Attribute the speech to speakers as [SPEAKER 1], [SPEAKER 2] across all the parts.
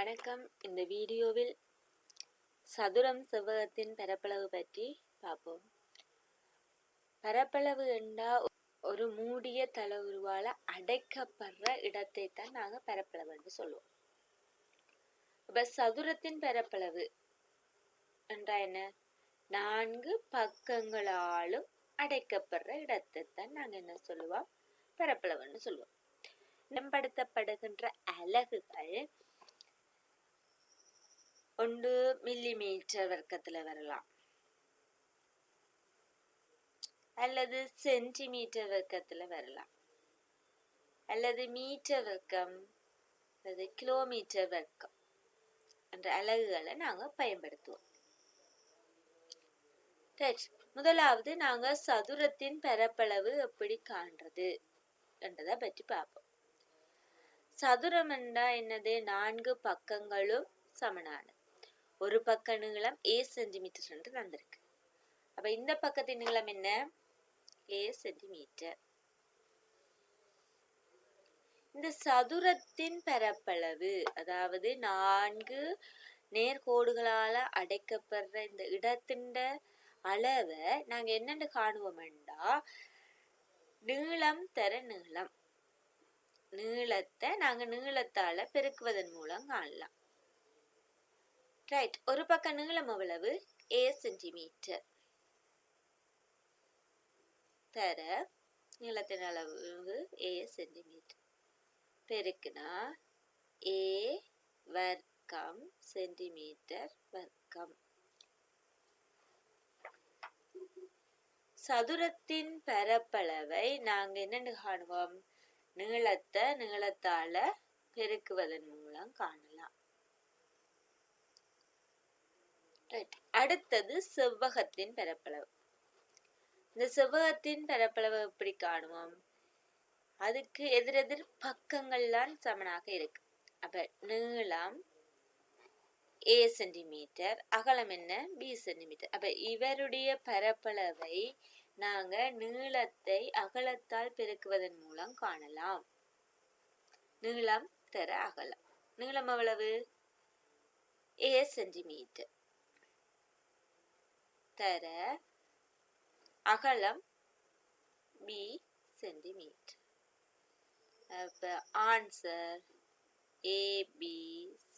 [SPEAKER 1] வணக்கம். இந்த வீடியோவில் சதுரம் செவ்வகத்தின் பரப்பளவு பற்றி பார்ப்போம். பரப்பளவு என்றா ஒரு மூடிய தளவுருவால அடைக்கப்படுற இடத்தை தான் நாங்க பரப்பளவு என்று சொல்லுவோம். இப்போ சதுரத்தின் பரப்பளவு என்றா என்ன? நான்கு பக்கங்களாலும் அடைக்கப்படுற இடத்தை தான் நாங்க என்ன சொல்லுவோம்? பரப்பளவுன்னு சொல்லுவோம். மேம்படுத்தப்படுகின்ற அலகுகள் ஒன்று மில்லி மீட்டர் வர்க்கத்துல வரலாம். அல்லது சென்டிமீட்டர் வர்க்கத்தில் வரலாம். அல்லது மீட்டர் வர்க்கம் அல்லது கிலோமீட்டர் வர்க்கம் என்ற அலகுகளை நாங்கள் பயன்படுத்துவோம். முதலாவது நாங்கள் சதுரத்தின் பரப்பளவு எப்படி காண்றது என்றதை பற்றி பார்ப்போம். சதுரம் என்றால் என்னது? நான்கு பக்கங்களும் சமனானது. ஒரு பக்க நீளம் ஏ சென்டிமீட்டர் என்று தந்திருக்கு அப்ப இந்த பக்கத்தின் நீளம் என்ன? ஏ சென்டிமீட்டர் இந்த சதுரத்தின் பரப்பளவு அதாவது நான்கு நேர்கோடுகளால அடைக்கப்படுற இந்த இடத்தின் அளவை நாங்க என்னென்னு காணுவோம்டா? நீளம் தர நீளம். நீளத்தை நாங்க நீளத்தால பெருக்குவதன் மூலம் காணலாம். ரைட் ஒரு பக்கம் நீளம் எவ்வளவு ஏ சென்டிமீட்டர் தர நீளத்தின் அளவு ஏ சென்டிமீட்டர் பெருக்குனா ஏ வர்க்கம் சென்டிமீட்டர் வர்க்கம். சதுரத்தின் பரப்பளவை நாங்கள் என்னென்னு காணுவோம்? நீளத்தை நீளத்தால் பெருக்குவதன் மூலம் காணலாம். ரைட் அடுத்தது செவ்வகத்தின் பரப்பளவு இந்த செவ்வகத்தின் பரப்பளவு எப்படி காணுவோம்? அதுக்கு எதிரெதிர் பக்கங்கள்லாம் சமனாக இருக்கு. அப்ப நீளம் ஏ சென்டிமீட்டர் அகலம் என்ன? பி சென்டிமீட்டர் அப்ப இவருடைய பரப்பளவை நாங்க நீளத்தை அகலத்தால் பெருக்குவதன் மூலம் காணலாம். நீளம் தர அகலம். நீளம் எவ்வளவு? ஏ சென்டிமீட்டர் தர அகலம் பி சென்டிமீட்டர் அப்போ ஆன்சர் ஏபி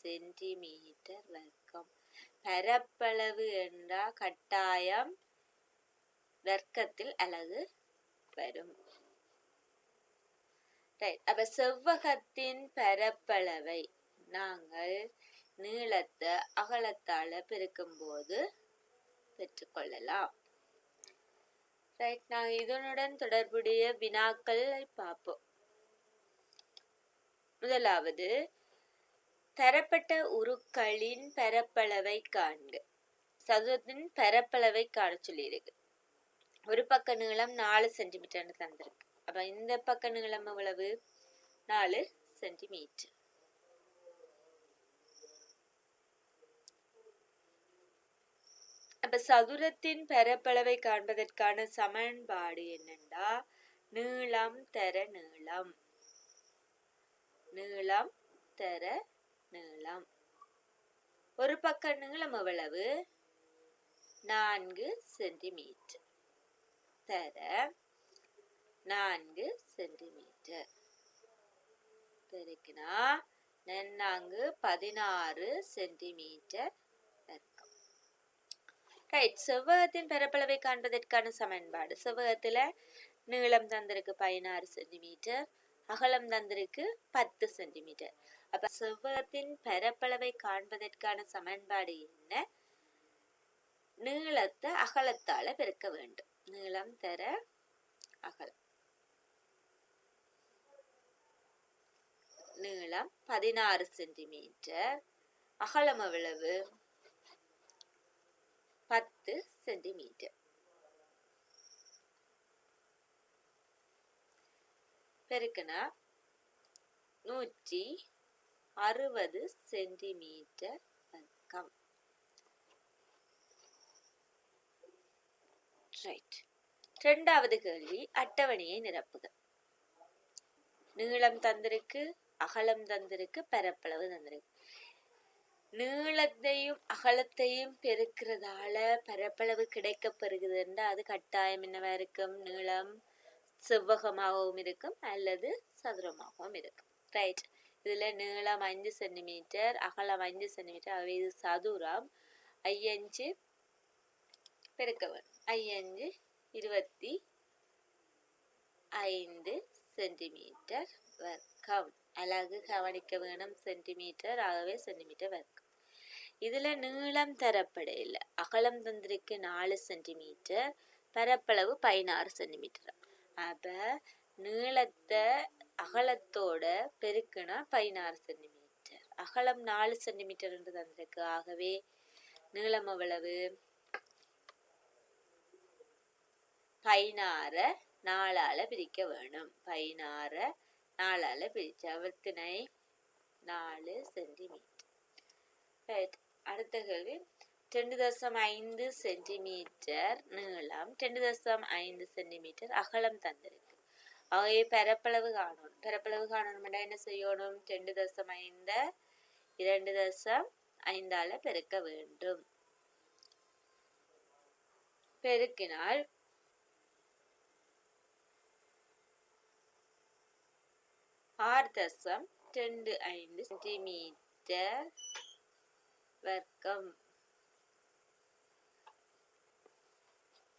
[SPEAKER 1] சென்டிமீட்டர் வர்க்கம். பரப்பளவு என்றால் கட்டாயம் வர்க்கத்தில் அலகு வரும். ரைட் அப்ப செவ்வகத்தின் பரப்பளவை நாங்கள் நீளத்தை அகலத்தால பெருக்கும் போது பெற்றுக்கொள்ளலாம். ரைட் நாங்கள் இதனுடன் தொடர்புடைய வினாக்களை பார்ப்போம். முதலாவது தரப்பட்ட உருக்களின் பரப்பளவை காண்க. சதுரத்தின் பரப்பளவை காண சொல்லியிருக்கு. ஒரு பக்க நீளம் நாலு சென்டிமீட்டர்னு தந்திருக்கு. அப்ப இந்த பக்க நீளம் எவ்வளவு? நாலு சென்டிமீட்டர். அப்ப சதுரத்தின் பரப்பளவை காண்பதற்கான சமன்பாடு என்னண்டா? நீளம் தர நீளம். நீளம் தர நீளம். ஒரு பக்க நீளம் எவ்வளவு? நான்கு சென்டிமீட்டர். தர நான்கு சென்டிமீட்டர். பெருக்கினா நன்னாங்கு பதினாறு சென்டிமீட்டர். ரைட் செவ்வகத்தின் பரப்பளவை காண்பதற்கான சமன்பாடு. செவ்வகத்துல நீளம் தந்திருக்கு பதினாறு சென்டிமீட்டர் அகலம் தந்திருக்கு பத்து சென்டிமீட்டர். அப்ப செவ்வகத்தின் பரப்பளவை காண்பதற்கான சமன்பாடு என்ன? நீளத்தை அகலத்தால பெருக்க வேண்டும். நீளம் தர அகலம். நீளம் பதினாறு சென்டிமீட்டர். அகலம் எவ்வளவு? பத்து சென்டிமீட்டர். பெருக்குனா நூற்றி அறுபது சென்டிமீட்டர் வர்க்கம் ரைட் ரெண்டாவது கேள்வி அட்டவணையை நிரப்புக. நீளம் தந்திருக்கு அகலம் தந்திருக்கு பரப்பளவு தந்திருக்கு. நீளத்தையும் அகலத்தையும் பெருக்கிறதால பரப்பளவு கிடைக்க அது கட்டாயம் என்னவா இருக்கும்? நீளம் செவ்வகமாகவும் இருக்கும் அல்லது சதுரமாகவும் இருக்கும். ரைட் இதில் நீளம் அஞ்சு சென்டிமீட்டர் அகலம் அஞ்சு சென்டிமீட்டர் அவை இது சதுரம். ஐயஞ்சு பெருக்க வேணும் ஐயஞ்சு இருபத்தி ஐந்து சென்டிமீட்டர் வர்க்கம் அலகு கவனிக்க வேணும். சென்டிமீட்டர் ஆகவே சென்டிமீட்டர் வர்க்கம் இதில் நீளம் தரப்பட இல்லை அகலம் தந்திருக்கு நாலு சென்டிமீட்டர் பரப்பளவு பதினாறு சென்டிமீட்டர். அப்போ நீளத்தை அகலத்தோட பெருக்குனா பதினாறு சென்டிமீட்டர். அகலம் நாலு சென்டிமீட்டர் என்று தந்திருக்கு. ஆகவே நீளம் எவ்வளவு? பதினாறை நாலால பிரிக்க வேணும். பதினாறை நாலால பிரிச்சு அவத்தினை நாலு சென்டிமீட்டர். ரைட் அடுத்த கேள்வி ரெண்டு தசம் ஐந்து சென்டிமீட்டர் நீளம் ரெண்டு தசம் ஐந்து சென்டிமீட்டர் அகலம் தந்திருக்கு. ஆகவே பரப்பளவு காணணும். பரப்பளவு காணணும்னா என்ன செய்யணும்? ரெண்டு தசம் ஐந்த இரண்டு தசம் ஐந்தால பெருக்க வேண்டும். பெருக்கினால் ஆறு தசம் ரெண்டு ஐந்து சென்டிமீட்டர் வர்க்கம்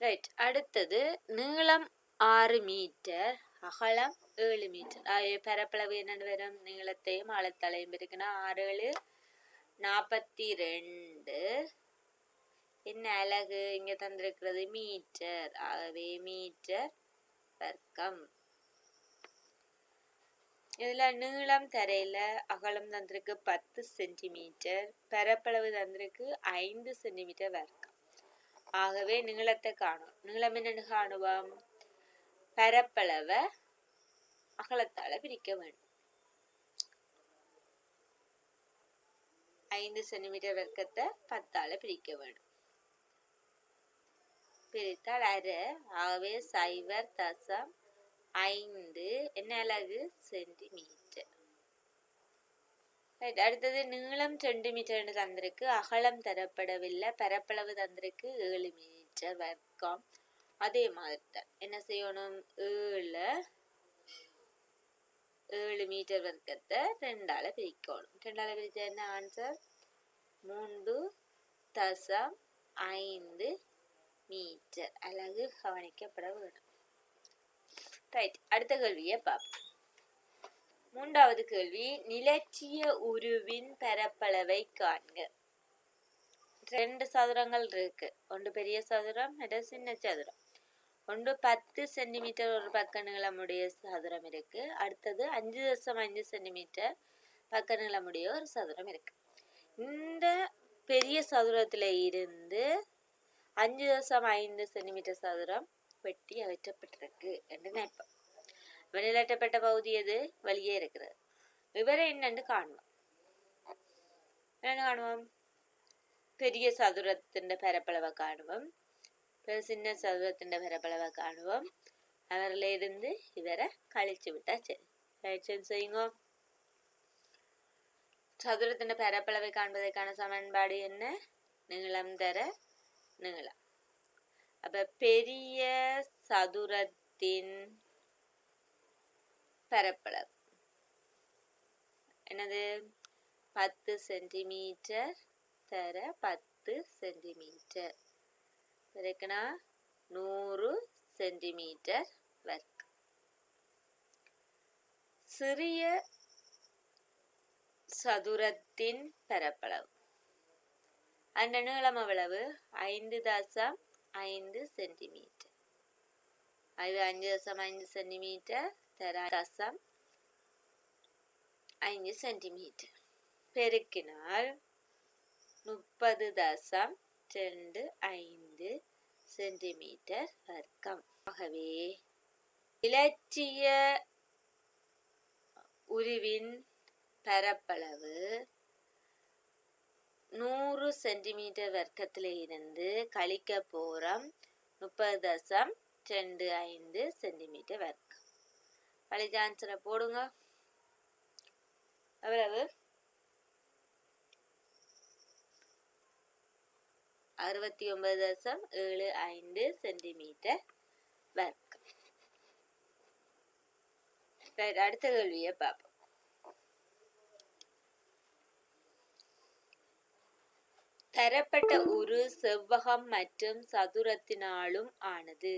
[SPEAKER 1] ரைட் அடுத்தது நீளம் ஆறு மீட்டர் அகலம் ஏழு மீட்டர். ஆகிய பரப்பளவு என்னென்னு வரும்? நீளத்தையும் ஆழத்தலையும் இருக்குன்னா ஆறு ஏழு நாற்பத்தி ரெண்டு என்ன அழகு இங்கே தந்திருக்கிறது? மீட்டர். ஆகவே மீட்டர் வர்க்கம். இதுல நீளம் தரையில அகலம் தந்திருக்கு பத்து சென்டிமீட்டர் பரப்பளவு தந்திருக்கு ஐந்து சென்டிமீட்டர் வரைக்கும். ஆகவே நீளத்தை காணும். நீளம் என்னன்னு காணுவோம்? பரப்பளவை அகலத்தால் பிரிக்க வேண்டும். ஐந்து சென்டிமீட்டர் வர்க்கத்தை பத்தால் பிரிக்க வேண்டும். பிரித்தால் அரை. ஆகவே சைவர் தசம் ஐந்து என்ன அழகு சென்டிமீட்டர். ரைட் அடுத்தது நீளம் ரெண்டு மீட்டர்னு தந்திருக்கு. அகலம் தரப்படவில்லை. பரப்பளவு தந்திருக்கு. ஏழு மீட்டர் வர்க்கம். அதே மாதிரி தான் என்ன செய்யணும்? ஏழு ஏழு மீட்டர் வர்க்கத்தை ரெண்டால பிரிக்கணும். ரெண்டால பிரிச்சா என்ன ஆன்சர் மூன்று தசம் ஐந்து மீட்டர். அழகு கவனிக்கப்பட வேண்டும். ரைட் அடுத்த கேள்வியை பார்ப்போம். மூன்றாவது கேள்வி நிலச்சிய உருவின் பரப்பளவை காண்க. ரெண்டு சதுரங்கள் இருக்கு. ஒன்று பெரிய சதுரம் ரெண்டு சின்ன சதுரம். ஒன்று பத்து சென்டிமீட்டர் ஒரு பக்க நீளமுடைய சதுரம் இருக்கு. அடுத்தது அஞ்சு தசம் அஞ்சு சென்டிமீட்டர் பக்க நீளமுடைய ஒரு சதுரம் இருக்கு. இந்த பெரிய சதுரத்துல இருந்து அஞ்சு தசம் ஐந்து சென்டிமீட்டர் சதுரம் வெட்டி அகற்றப்பட்டிருக்கு என்று நினைப்போம் வெளியிலட்டப்பட்ட பகுதி எது வெளியே இருக்கிறது விவரம் என்னன்னு காணுவோம் என்ன காணுவோம் பெரிய சதுரத்தின் பரப்பளவை காணுவோம் பிறகு சின்ன சதுரத்தின் பரப்பளவை காணுவோம் அவரில் இருந்து இவரை கழிச்சு விட்டா சரி ரைட் செய்யுங்க சதுரத்தின் பரப்பளவை காண்பதற்கான சமன்பாடு என்ன நீளம் தர நீளம் அப்ப பெரிய சதுரத்தின் பரப்பளவு. என்னது? பத்து சென்டிமீட்டர் தர பத்து சென்டிமீட்டர். இருக்குன்னா நூறு சென்டிமீட்டர் வர்க். சிறிய சதுரத்தின் பரப்பளவு. அந்த நீளம் அவ்வளவு ஐந்து தசம் ஐந்து சென்டிமீட்டர். அது அஞ்சு தசம் ஐந்து சென்டிமீட்டர் தர தசம் ஐந்து சென்டிமீட்டர். பெருக்கினால் முப்பது தசம் ரெண்டு ஐந்து சென்டிமீட்டர் வர்க்கம். ஆகவே இலட்சிய உருவின் பரப்பளவு நூறு சென்டிமீட்டர் வர்க்கத்தில் இருந்து கழிக்க போகிறோம் முப்பது தசம் ரெண்டு ஐந்து சென்டிமீட்டர் வர்க்கம். கழிச்ச ஆன்சரை போடுங்க. எவ்வளவு? அறுபத்தி ஒன்பது தசம் ஏழு ஐந்து சென்டிமீட்டர் வர்க்கம். அடுத்த கேள்வியை பார்ப்போம். தரப்பட்ட உரு செவ்வகம் மற்றும் சதுரத்தினாலும் ஆனது.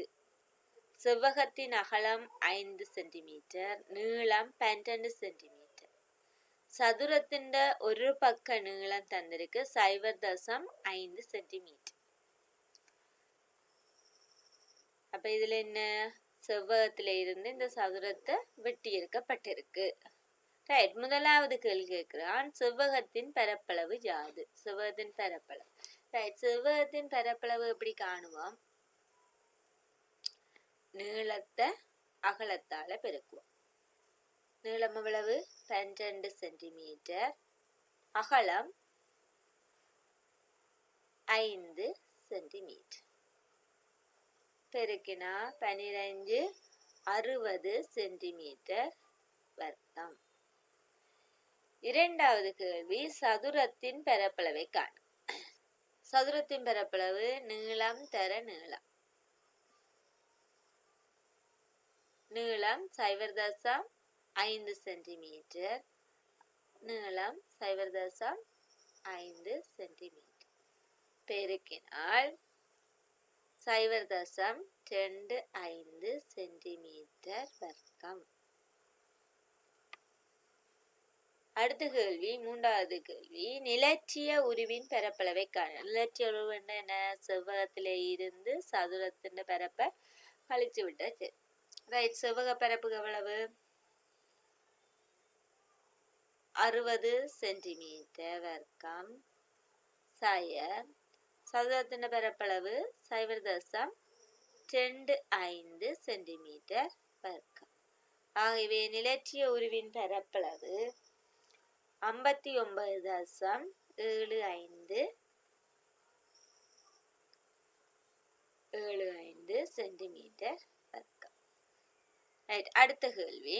[SPEAKER 1] செவ்வகத்தின் அகலம் ஐந்து சென்டிமீட்டர் நீளம் பன்னெண்டு சென்டிமீட்டர். சதுரத்தின் ஒரு பக்க நீளம் தந்திருக்கு சைவர் தசம் ஐந்து சென்டிமீட்டர். அப்ப இதுல என்ன? செவ்வகத்தில இருந்து இந்த சதுரத்தை வெட்டி எடுக்கப்பட்டிருக்கு ரைட் முதலாவது கேள்வி கேட்கிறான் செவ்வகத்தின் பரப்பளவு யாது? செவ்வகத்தின் பரப்பளவு. ரைட் செவ்வகத்தின் பரப்பளவு எப்படி காணுவோம்? நீளத்தை அகலத்தால பெருக்குவோம். நீளம் எவ்வளவு? பன்னிரண்டு சென்டிமீட்டர். அகலம் ஐந்து சென்டிமீட்டர். பெருக்கினா பனிரெண்டு அறுபது சென்டிமீட்டர் வர்க்கம் இரண்டாவது கேள்வி சதுரத்தின் பரப்பளவை காண். சதுரத்தின் பரப்பளவு நீளம் தர நீளம். நீளம் சைவர் தசம் ஐந்து சென்டிமீட்டர். நீளம் சைவர் தசம் ஐந்து சென்டிமீட்டர். பெருக்கினால் சைவர் தசம் ரெண்டு ஐந்து சென்டிமீட்டர் வர்க்கம். அடுத்த கேள்வி மூன்றாவது கேள்வி. நிலச்சிய உருவின் பரப்பளவை காண நிலச்சிய உருவு என்ன? செவ்வகத்தில் இருந்து சதுரத்தின் பரப்பை கழிச்சு விட்டாச்சு ரைட் செவ்வக பரப்பு எவ்வளவு? அறுபது சென்டிமீட்டர் வர்க்கம் சய. சதுரத்தின் பரப்பளவு சைவர் தசம் ரெண்டு ஐந்து சென்டிமீட்டர் வர்க்கம். ஆகவே நிலற்றிய உருவின் பரப்பளவு ஐம்பத்தி ஒன்பது தசம் ஏழு ஐந்து ஏழு ஐந்து சென்டிமீட்டர் வர்க்கம். ரைட் அடுத்த கேள்வி.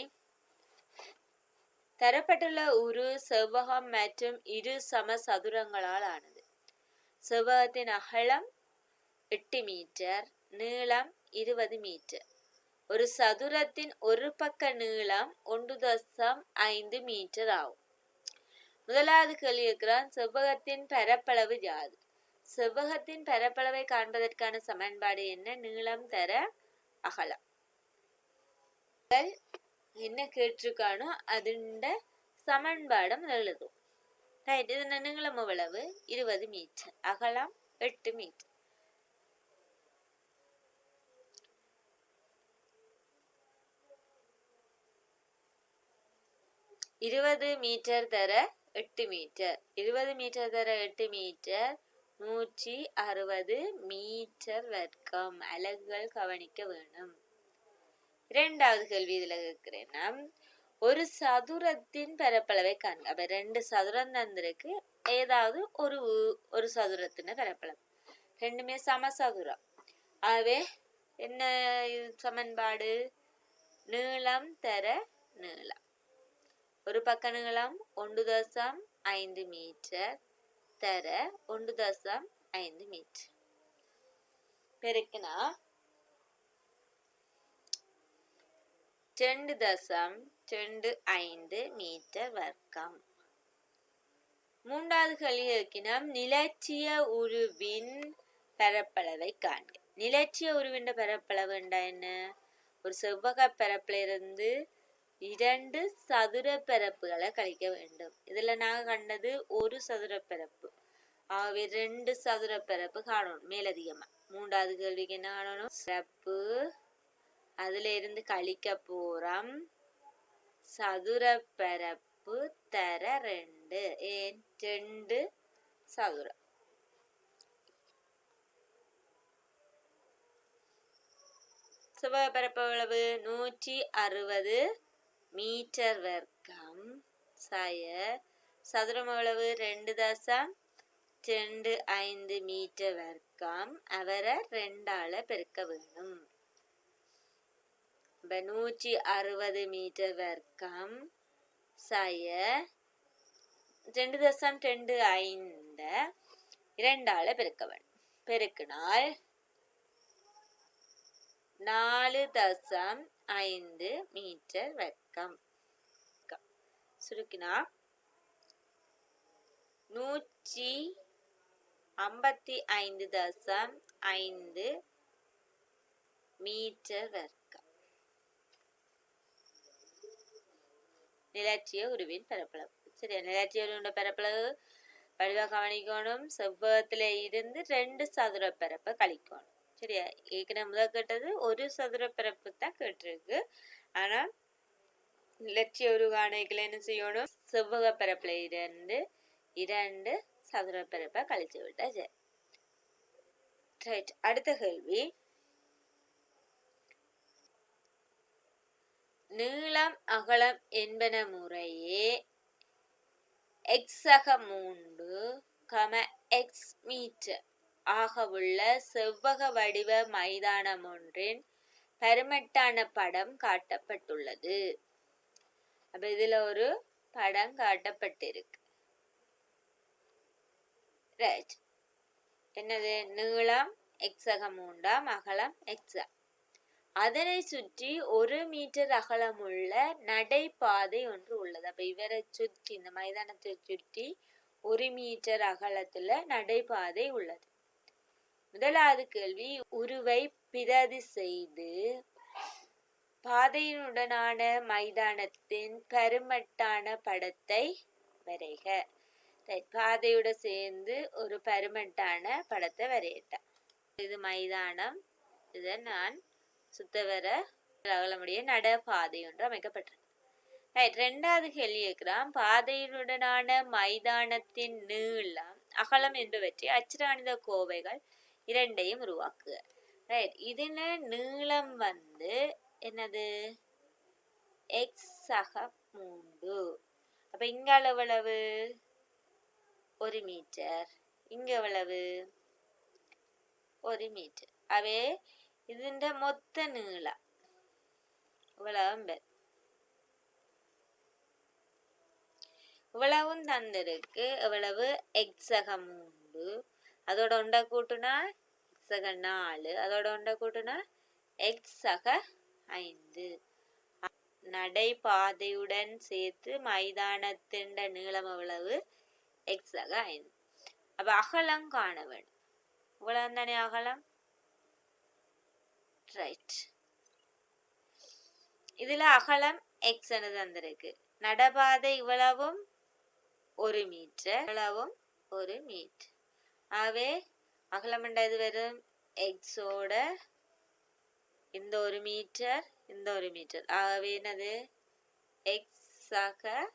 [SPEAKER 1] தரப்பட்டுள்ள உரு செவ்வகம் மற்றும் இரு சம சதுரங்களால் ஆனது. செவ்வகத்தின் அகலம் எட்டு மீட்டர் நீளம் இருபது மீட்டர். ஒரு சதுரத்தின் ஒரு பக்க நீளம் ஒன்று தசம் ஐந்து மீட்டர் ஆகும். முதலாவது கேள்வி இருக்கிறான் செவ்வகத்தின் பரப்பளவு யாது? செவ்வகத்தின் பரப்பளவை காண்பதற்கான சமன்பாடு என்ன? நீளம் தர அகலம். என்ன கேட்டிருக்கானோ அதுண்ட சமன்பாடம் எழுதும் ரைட் இது நீளம் எவ்வளவு? இருபது மீட்டர் அகலம் எட்டு மீட்டர் இருபது மீட்டர் தர எட்டு மீட்டர் இருபது மீட்டர் தர எட்டு மீட்டர் நூற்றி அறுபது மீட்டர் வர்க்கம். அலகுகள் கவனிக்க வேணும் இரண்டாவது கேள்வி இதுல கேட்கிறேன்னா ஒரு சதுரத்தின் பரப்பளவை காண்க. அப்போ ரெண்டு சதுரம் தந்திருக்கு. ஏதாவது ஒரு ஒரு சதுரத்தின் பரப்பளவு. ரெண்டுமே சம சதுரம். ஆகவே என்ன சமன்பாடு? நீளம் தர நீளம். ஒரு பக்க நீளம் ஒன்று தசம் ஐந்து மீட்டர். தர ஒன்று தசம் ஐந்து மீட்டர். பெருக்குனா ரெண்டு தசம் ரெண்டு ஐந்து மீட்டர் வர்க்கம். மூன்றாவது கலியக்கினம் நிலச்சிய உருவின் பரப்பளவை காண்க. நிலச்சிய உருவின் பரப்பளவு என்ன? ஒரு செவ்வக பரப்பிலிருந்து இரண்டு சதுர பரப்புகளை கழிக்க வேண்டும். இதில் நாங்கள் கண்டது ஒரு சதுர பரப்பு ஆகவே ரெண்டு சதுர பரப்பு காணணும் மேலதிகமாக மூன்றாவது கேள்விக்கு என்ன காணணும்? சிறப்பு அதில் இருந்து கழிக்க போகிறோம் சதுர பரப்பு தர ரெண்டு. ஏன்? ரெண்டு சதுரம். செவ்வாய் பரப்பு எவ்வளவு? நூற்றி அறுபது. மீட்டர் வர்க்கம் சய சதுரம் எவ்வளவு ரெண்டு தசம் ரெண்டு ஐந்து மீட்டர் வர்க்கம். அவரை ரெண்டால பெருக்க வேணும். நூற்றி அறுபது மீட்டர் வர்க்கம் சய ரெண்டு தசம் ரெண்டு ஐந்த இரண்டால பெருக்க வேணும். பெருக்கினால் நாலு தசம் ஐந்து மீட்டர் வெக்கம். சுருக்கினா நூற்றி ஐம்பத்தி ஐந்து தசம் ஐந்து மீட்டர் வர்க்கம் நிலச்சிய உருவின் பரப்பளவு. சரியா? நிலச்சிய உருவின் பரப்பளவு வடிவாக கவனிக்கணும். செவ்வகத்துல இருந்து ரெண்டு சதுர பரப்பை கழிக்கணும். சரியா ஏற்கனவே முதல் கேட்டது ஒரு சதுர பிறப்பு தான் கேட்டிருக்கு ஆனால் நிலச்சிய ஒரு காணைகள் என்ன செய்யணும் செவ்வக பரப்புல இருந்து இரண்டு சதுர பிறப்பை கழிச்சு விட்டா சரி ரைட் அடுத்த கேள்வி நீளம் அகலம் என்பன முறையே எக்ஸக மூன்று கம எக்ஸ் மீட்டர் ஆகவுள்ள செவ்வக வடிவ மைதானம் ஒன்றின் பருமட்டான படம் காட்டப்பட்டுள்ளது. அப்ப இதுல ஒரு படம் காட்டப்பட்டிருக்கு. ரைட் என்னது? நீளம் எக்ஸகம் மூன்றாம் அகலம் எக்ஸ அதனை சுற்றி ஒரு மீட்டர் அகலமுள்ள நடைபாதை ஒன்று உள்ளது. அப்ப இவரை சுற்றி இந்த மைதானத்தை சுற்றி ஒரு மீட்டர் அகலத்துல நடைபாதை உள்ளது. முதலாவது கேள்வி உருவை பிரதி செய்து பாதையினுடனான மைதானத்தின் பருமட்டான படத்தை வரைக. பாதையோட சேர்ந்து ஒரு பருமட்டான படத்தை வரையிட்டேன் இது மைதானம் இதை நான் சுத்தவர அகலமுடைய நடபாதை ஒன்று அமைக்கப்பட்டிருக்கு. ரைட் ரெண்டாவது கேள்வி இருக்கிறான் பாதையுடனான மைதானத்தின் நீளம் அகலம் என்பவற்றை அச்சிராணித கோவைகள் இரண்டையும் உருவாக்குக ரைட் இதுல நீளம் வந்து என்னது எக்ஸ் சக மூன்று அப்ப இங்க எவ்வளவு ஒரு மீட்டர் இங்க எவ்வளவு ஒரு மீட்டர் அவே ഇതിന്റെ മൊത്ത നീളം ഇവളവും இவ்வளவும் தந்திருக்கு இவ்வளவு எக்ஸகம் மூன்று அதோட ஒண்ட கூட்டுனா சக நாலு அதோட ஒண்ட கூட்டுனா சக ஐந்து. நடைபாதையுடன் சேர்த்து மைதானத்தின் நீளம் எவ்வளவு? சக ஐந்து. அப்ப அகலம் காண வேண்டும். இவ்வளவு தானே அகலம்? ரைட் இதுல அகலம் எக்ஸ் தந்திருக்கு. நடபாதை இவ்வளவும் ஒரு மீட்டர் இவ்வளவும் ஒரு மீட்டர் ஆகவே அகலம் இது வெறும் எக்ஸோட இந்த ஒரு மீட்டர் இந்த ஒரு மீட்டர். ஆகவே என்னது? எக்ஸாக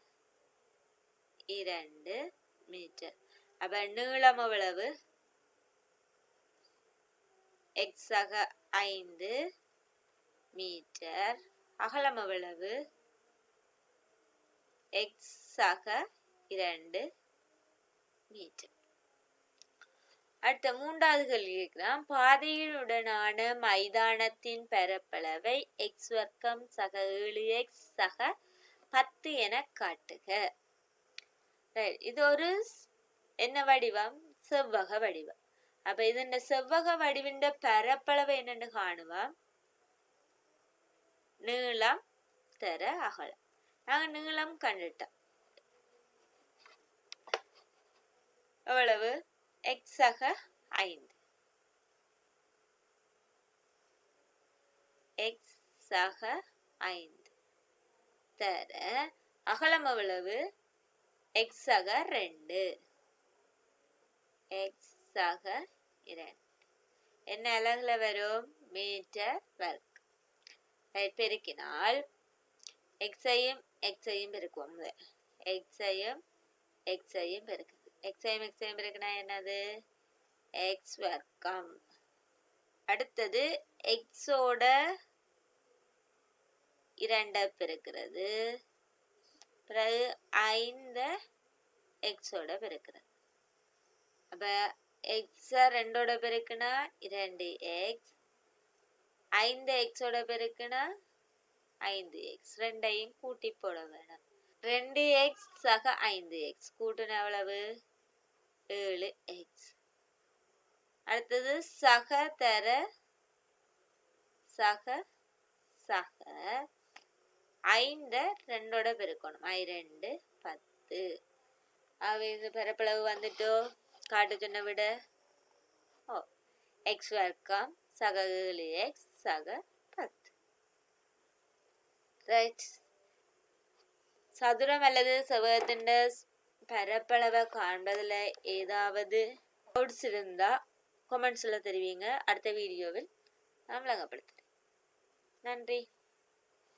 [SPEAKER 1] இரண்டு மீட்டர். அப்ப நீளம் எவ்வளவு? எக்ஸாக ஐந்து மீட்டர். அகலம் எவ்வளவு? எக்ஸாக இரண்டு மீட்டர். அடுத்த மூன்றாவது கேள்வி கேட்கிறான் பாதையுடனான மைதானத்தின் பரப்பளவை எக்ஸ் வர்க்கம் சக ஏழு எக்ஸ் சக பத்து என காட்டுக இது ஒரு என்ன வடிவம் செவ்வக வடிவம் അപ്പൊ ഇതിന്റെ സെവ്വക വടിവിന്റെ പരപ്പളവ് എന്നു കാണുക നീളം തര അകലം நாங்க நீளம் கண்டுட்டோம் எவ்வளவு எக்ஸாக ஐந்து. எக்ஸாக ஐந்து. தர அகலம் எவ்வளவு? எக்ஸாக ரெண்டு. எக்ஸ் ஆக இரண்டு. என்ன அலகுல வரும்? Metre work. ரைட் பெருக்கினால் எக்ஸையும் எக்ஸையும் பெருக்குவோம். எக்ஸையும் எக்ஸையும் பெருக்கு எக்ஸையும் எக்ஸைம் இருக்குன்னா என்னது? எக்ஸ் வர்க்கம் அடுத்தது எக்ஸோட இரண்டை பெருக்கிறது பிறகு ஐந்து எக்ஸோட பெருக்கிறது அப்போ எக்ஸை ரெண்டோட பெருக்குனா இரண்டு எக்ஸ் ஐந்து எக்ஸோட பெருக்குனா ஐந்து எக்ஸ் ரெண்டையும் கூட்டி போட வேணும். ரெண்டு எக்ஸ் சக ஐந்து எக்ஸ் கூட்டுன எவ்வளவு? ஏழு எக்ஸ் அடுத்தது சக தர சக சக. ஐந்த ரெண்டோட பெருக்கணும். ஐ ரெண்டு பத்து. அவை இந்த பரப்பளவு வந்துட்டோ? காட்டு சொன்ன விட. ஓ எக்ஸ் வர்க்கம் சக ஏழு எக்ஸ் சக பத்து. ரைட் சதுரம் அல்லது செவ்வகத்தின் பரப்பளவை காண்பதில் ஏதாவது டவுட்ஸ் இருந்தால் கொமெண்ட்ஸில் தெரிவிங்க. அடுத்த வீடியோவில் நான் விளங்கப்படுத்துகிறேன் நன்றி.